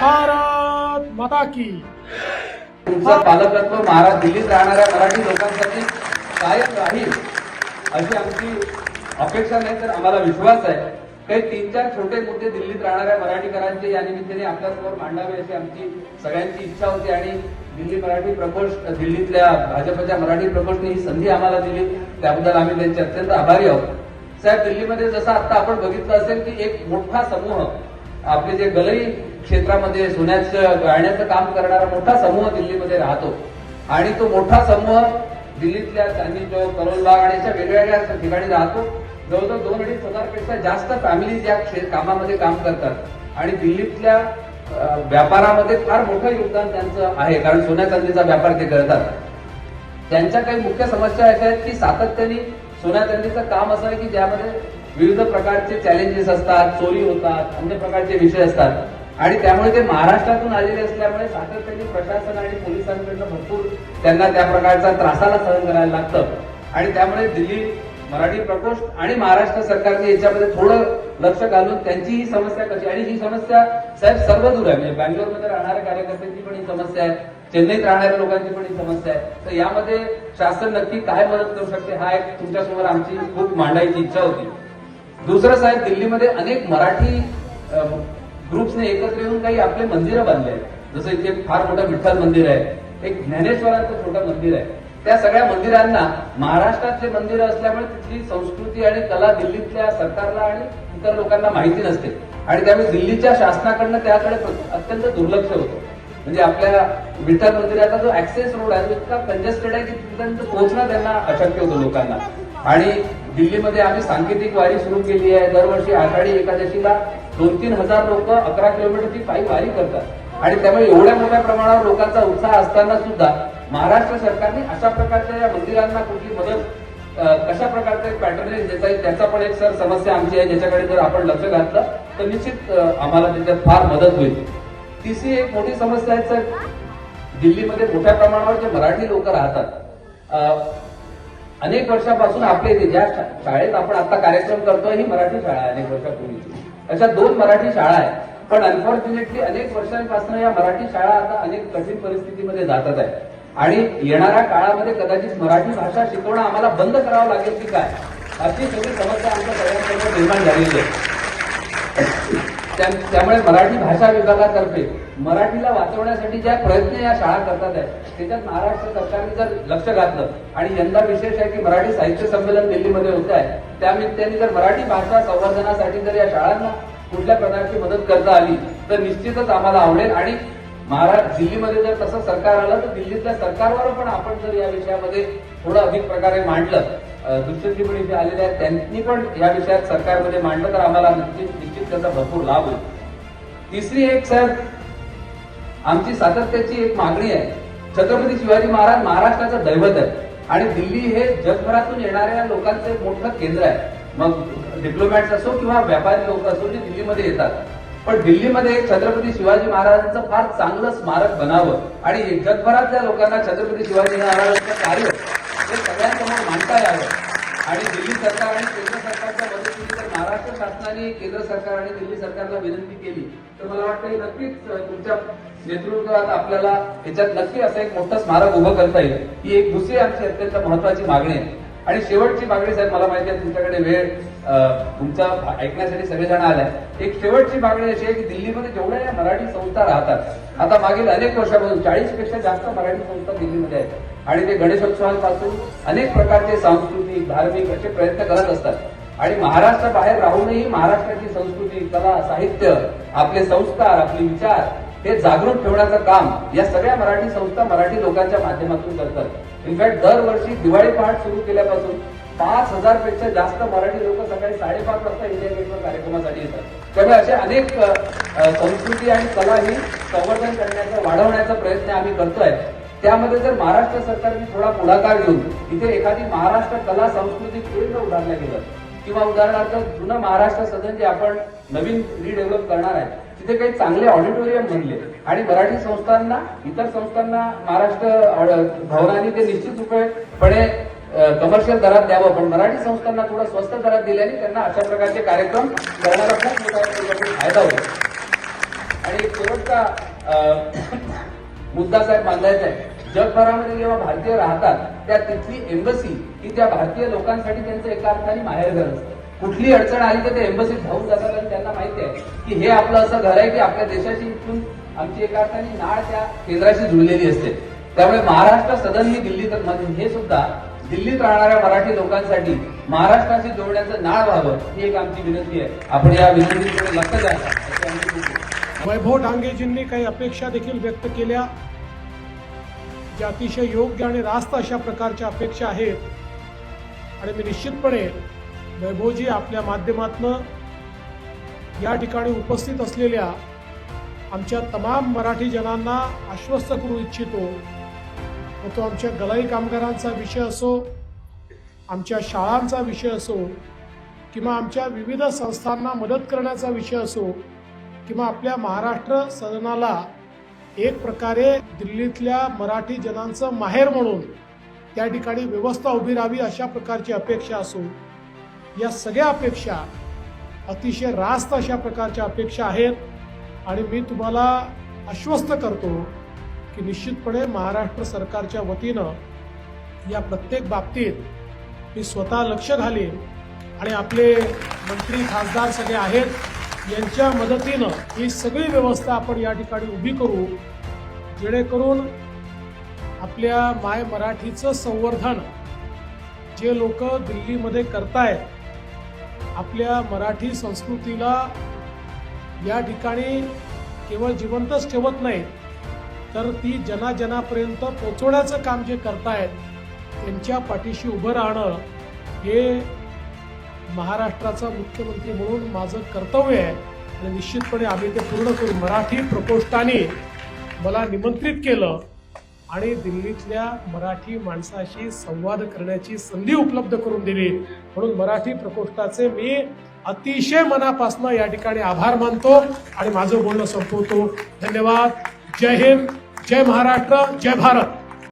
भारत माता की। तुमचं पालकत्व महाराज दिल्लीत राहणाऱ्या मराठी लोकांसाठी कायम राहील अशी आमची अपेक्षा नाही तर आम्हाला विश्वास आहे. काही तीन चार छोटे मुद्दे दिल्लीत राहणाऱ्या मराठीकरांचे या निमित्ताने आपल्यासमोर मांडावे अशी आमची सगळ्यांची इच्छा होती आणि दिल्ली मराठी प्रकोष्ठ दिल्लीतल्या भाजपच्या मराठी प्रकोष्ठने ही संधी आम्हाला दिली. त्याबद्दल आम्ही त्यांचे अत्यंत आभारी आहोत. साहेब दिल्लीमध्ये जसं आता आपण बघितलं असेल की एक मोठा समूह आपले जे गलई क्षेत्रामध्ये सोन्याचं गाळण्याचं काम करणारा मोठा समूह दिल्लीमध्ये राहतो. आणि तो मोठा समूह दिल्लीतल्या चांदनी चौक करोलबाग आणि अशा वेगवेगळ्या ठिकाणी राहतो. जवळजवळ दोन अडीच हजारपेक्षा जास्त फॅमिलीज या कामामध्ये काम करतात. आणि दिल्लीतल्या व्यापारामध्ये फार मोठं योगदान त्यांचं आहे कारण सोन्या चांदीचा व्यापार ते करतात. त्यांच्या काही मुख्य समस्या अशा आहेत की सातत्याने सोन्या चांदीचं काम असं आहे की ज्यामध्ये विविध प्रकारचे चॅलेंजेस असतात चोरी होतात अन्य प्रकारचे विषय असतात. आणि त्यामुळे ते महाराष्ट्रातून आलेले असल्यामुळे सातत्याने प्रशासन आणि पोलिसांकडनं भरपूर त्यांना त्या प्रकारचा त्रासाला सहन करायला लागतं. आणि त्यामुळे दिल्ली मराठी प्रकोष्ठ आणि महाराष्ट्र सरकारने याच्यामध्ये थोडं लक्ष घालून त्यांची ही समस्या कशी आणि ही समस्या साहेब सर्व दूर आहे. म्हणजे बँगलोरमध्ये राहणाऱ्या कार्यकर्त्यांची पण ही समस्या आहे. चेन्नईत राहणाऱ्या लोकांची पण ही समस्या आहे. तर यामध्ये शासन नक्की काय मदत करू शकते? हा एक तुमच्यासमोर आमची खूप मांडायची इच्छा होती. दुसरं साहेब दिल्लीमध्ये अनेक मराठी ग्रुप्सने एकत्र येऊन काही आपले मंदिरं बांधले आहेत. जसं इथे फार मोठं विठ्ठल मंदिर आहे एक ज्ञानेश्वरांचं छोटं मंदिर आहे. त्या सगळ्या मंदिरांना महाराष्ट्रातले मंदिरं असल्यामुळे तिथली संस्कृती आणि कला दिल्लीतल्या सरकारला आणि इतर लोकांना माहिती नसते. आणि त्यामुळे दिल्लीच्या शासनाकडनं त्याकडे अत्यंत दुर्लक्ष होतं. म्हणजे आपल्या विठ्ठल मंदिराचा जो ऍक्सेस रोड आहे तो इतका कंजेस्टेड आहे की तिथपर्यंत पोहोचणं त्यांना अशक्य होतं लोकांना. आणि दिल्लीमध्ये आम्ही सांकेतिक वारी सुरू केली आहे. दरवर्षी आषाढी एकादशीला दोन तीन हजार लोक अकरा किलोमीटरची पायी वारी करतात. आणि त्यामुळे एवढ्या मोठ्या प्रमाणावर लोकांचा उत्साह असताना सुद्धा महाराष्ट्र सरकारने अशा प्रकारच्या या मंदिरांना कुठली मदत कशा कशा प्रकारचे पॅटर्नेज देता येईल त्याचा पण एक सर समस्या आमची आहे. ज्याच्याकडे जर आपण लक्ष घातलं तर निश्चित आम्हाला त्याच्यात फार मदत होईल. तिसरी एक मोठी समस्या आहे सर. दिल्लीमध्ये मोठ्या प्रमाणावर जे मराठी लोक राहतात अनेक वर्षापासून आपल्या इथे ज्या शा- शाळेत आपण आता कार्यक्रम करतोय ही मराठी शाळा आहे अनेक वर्षापूर्वीची अशा दोन मराठी शाळा आहेत. पण अनफॉर्च्युनेटली अनेक वर्षांपासून या मराठी शाळा आता अनेक कठीण परिस्थितीमध्ये जातात आहे आणि येणाऱ्या काळामध्ये कदाचित मराठी भाषा शिकवणं आम्हाला बंद करावं लागेल की काय? अशी सगळी समस्या आमच्या सगळ्यांसमोर निर्माण झालेली आहे. त्यामुळे मराठी भाषा विभागातर्फे मराठीला वाचवण्यासाठी ज्या प्रयत्न या शाळा करतात आहे त्याच्यात महाराष्ट्र सरकारने जर लक्ष घातलं आणि यंदा विशेष आहे की मराठी साहित्य संमेलन दिल्लीमध्ये होत आहे त्यानिमित्ताने जर मराठी भाषा संवर्धनासाठी जर या शाळांना कुठल्या प्रकारची मदत करता आली तर निश्चितच आम्हाला आवडेल. आणि महाराष्ट्र दिल्लीमध्ये जर तसं सरकार आलं तर दिल्लीतल्या सरकारवर पण आपण जर या विषयामध्ये थोडं अधिक प्रकारे मांडलं अं, दुष्यंती पण इथे आलेले आहेत. त्यांनी पण या विषयात सरकारमध्ये मांडलं तर आम्हाला निश्चित निश्चित त्याचा भरपूर लाभ होईल. तिसरी एक सर आमची सातत्याची एक मागणी आहे. छत्रपती शिवाजी महाराज महाराष्ट्राचं दैवत आहे आणि दिल्ली हे जगभरातून येणाऱ्या लोकांचं एक मोठं केंद्र आहे. मग डिप्लोमॅट्स असो किंवा व्यापारी लोक असो जे दिल्लीमध्ये येतात. पण दिल्लीमध्ये छत्रपती शिवाजी महाराजांचं फार चांगलं स्मारक बनावं आणि जगभरातल्या लोकांना छत्रपती शिवाजी महाराजांचं कार्य सगळ्यांसमोर मांडता यावं आणि दिल्ली सरकार आणि केंद्र सरकारच्या मदतीने जर महाराष्ट्र शासनाने केंद्र सरकार आणि दिल्ली सरकारला विनंती केली. तर मला वाटतं की नक्कीच तुमच्या नेतृत्वात आपल्याला याच्यात नक्की असं एक मोठं स्मारक उभं करता येईल. ही एक दुसरी आमची अत्यंत महत्वाची मागणी आहे. आणि शेवटची मागणी साहेब मला माहिती आहे तुमच्याकडे वेळ तुमचा ऐकण्यासाठी सगळेजण आलाय. एक शेवटची मागणी अशी आहे की दिल्लीमध्ये जेवढ्या या मराठी संस्था राहतात आता मागील अनेक वर्षापासून चाळीसपेक्षा जास्त मराठी संस्था दिल्लीमध्ये आहेत. आणि ते गणेशोत्सवांपासून अनेक प्रकारचे सांस्कृतिक धार्मिक असे प्रयत्न करत असतात. आणि महाराष्ट्र बाहेर राहूनही महाराष्ट्राची संस्कृती कला साहित्य आपले संस्कार आपले विचार हे जागृत ठेवण्याचं काम या सगळ्या मराठी संस्था मराठी लोकांच्या माध्यमातून करतात. इनफॅक्ट दरवर्षी दिवाळी पहाट सुरू केल्यापासून पाच हजारपेक्षा जास्त मराठी लोक सकाळी साडेपाच वाजता इंडिया गेटवर कार्यक्रमासाठी येतात. त्यामुळे असे अनेक संस्कृती आणि कला ही संवर्धन करण्याचा वाढवण्याचा प्रयत्न आम्ही करतोय. त्यामध्ये जर महाराष्ट्र सरकारने थोडा पुढाकार घेऊन इथे एखादी महाराष्ट्र कला संस्कृती केंद्र उभारलं गेलं किंवा उदाहरणार्थ जुनं महाराष्ट्र सदन जे आपण नवीन रिडेव्हलप करणार आहे तिथे काही चांगले ऑडिटोरियम बनले. आणि मराठी संस्थांना इतर संस्थांना महाराष्ट्र भवनाने ते निश्चित रुपयेपणे कमर्शियल दरात द्यावं. पण मराठी संस्थांना थोडं स्वस्त दरात दिल्याने त्यांना अशा प्रकारचे कार्यक्रम करणारा खूप मोठा फायदा होतो. आणि शेवटचा मुद्दा साहेब बांधायचा आहे. जगभरामध्ये जेव्हा भारतीय राहतात त्या तिथली एम्बसी ही त्या भारतीय लोकांसाठी त्यांचं एका अर्थाने माहेरघर असतं. कुठली अडचण आली तर ते एम्बसीत धावून जातात आणि त्यांना माहिती आहे की हे आपलं असं घर आहे की आपल्या देशाची इथून आमची एका अर्थाने नाळ त्या केंद्राशी जुळलेली असते. त्यामुळे महाराष्ट्र सदनली दिल्लीत मध्ये हे सुद्धा दिल्लीत राहणाऱ्या मराठी लोकांसाठी महाराष्ट्राशी जोडण्याचं नाळ व्हावं ही एक आमची विनंती आहे. आपण या विनंतीकडे लक्ष द्या अशी आमची विनंती आहे. वैभव डांगेजींनी काही अपेक्षा देखील व्यक्त केल्या. ज्या अतिशय योग्य आणि रास्त अशा प्रकारच्या अपेक्षा आहेत. आणि मी निश्चितपणे वैभवजी आपल्या माध्यमातनं या ठिकाणी उपस्थित असलेल्या आमच्या तमाम मराठी जनांना आश्वस्त करू इच्छितो. मग तो आमच्या गलाई कामगारांचा विषय असो आमच्या शाळांचा विषय असो किंवा आमच्या विविध संस्थांना मदत करण्याचा विषय असो किंवा आपल्या महाराष्ट्र सदनाला एक प्रकारे दिल्लीतल्या मराठी जनांचं माहेर म्हणून त्या ठिकाणी व्यवस्था उभी राहावी अशा प्रकारची अपेक्षा असो या सगळ्या अपेक्षा अतिशय रास्त अशा प्रकारच्या अपेक्षा आहेत. आणि मी तुम्हाला आश्वस्त करतो की निश्चितपणे महाराष्ट्र सरकारच्या वतीनं या प्रत्येक बाबतीत मी स्वतः लक्ष घालीन. आणि आपले मंत्री खासदार सगळे आहेत. यांच्या मदतीनं ही सगळी व्यवस्था आपण या ठिकाणी उभी करू जेणेकरून आपल्या माय मराठीचं संवर्धन जे लोक दिल्लीमध्ये करतायत आपल्या मराठी संस्कृतीला या ठिकाणी केवळ जिवंतच ठेवत नाहीत तर ती जनाजनापर्यंत पोचवण्याचं काम जे करतायत त्यांच्या पाठीशी उभं राहणं हे महाराष्ट्राचा मुख्यमंत्री म्हणून माझं कर्तव्य आहे आणि निश्चितपणे आम्ही ते पूर्ण करून मराठी प्रकोष्ठाने मला निमंत्रित केलं आणि दिल्लीतल्या मराठी माणसाशी संवाद करण्याची संधी उपलब्ध करून दिली. म्हणून मराठी प्रकोष्ठाचे मी अतिशय मनापासून या ठिकाणी आभार मानतो आणि माझं बोलणं संपवतो. धन्यवाद. जय हिंद. जय महाराष्ट्र. जय भारत.